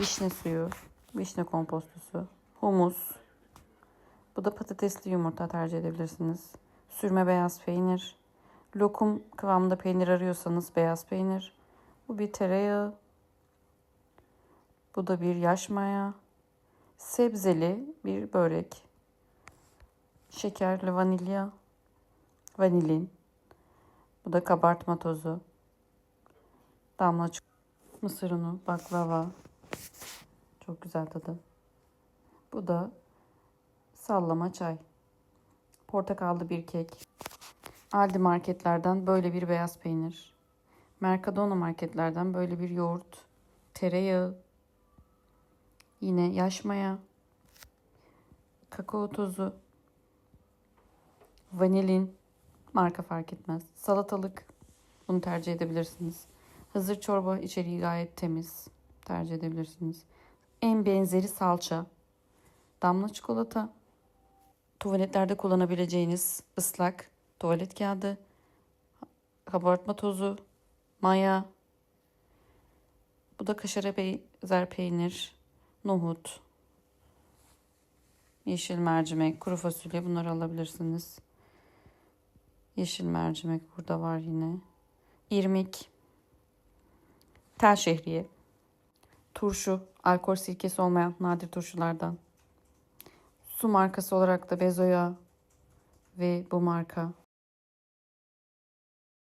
vişne suyu, vişne kompostosu, humus. Bu da patatesli yumurta tercih edebilirsiniz. Sürme beyaz peynir. Lokum kıvamında peynir arıyorsanız beyaz peynir. Bu bir tereyağı. Bu da bir yaş maya. Sebzeli bir börek. Şekerli vanilya. Vanilin. Bu da kabartma tozu. Damla. Mısır unu, baklava. Çok güzel tadı. Bu da sallama çay. Portakallı bir kek. Aldi marketlerden böyle bir beyaz peynir. Mercadona marketlerden böyle bir yoğurt. Tereyağı. Yine yaş maya. Kakao tozu. Vanilin. Marka fark etmez. Salatalık. Bunu tercih edebilirsiniz. Hazır çorba içeriği gayet temiz. Tercih edebilirsiniz. En benzeri salça. Damla çikolata. Tuvaletlerde kullanabileceğiniz ıslak tuvalet kağıdı. Kabartma tozu. Maya. Bu da kaşara benzer peynir. Nohut. Yeşil mercimek, kuru fasulye bunları alabilirsiniz. Yeşil mercimek burada var yine. İrmik. Tel şehriye. Turşu. Alkol sirkesi olmayan nadir turşulardan. Su markası olarak da Bezoya ve bu marka.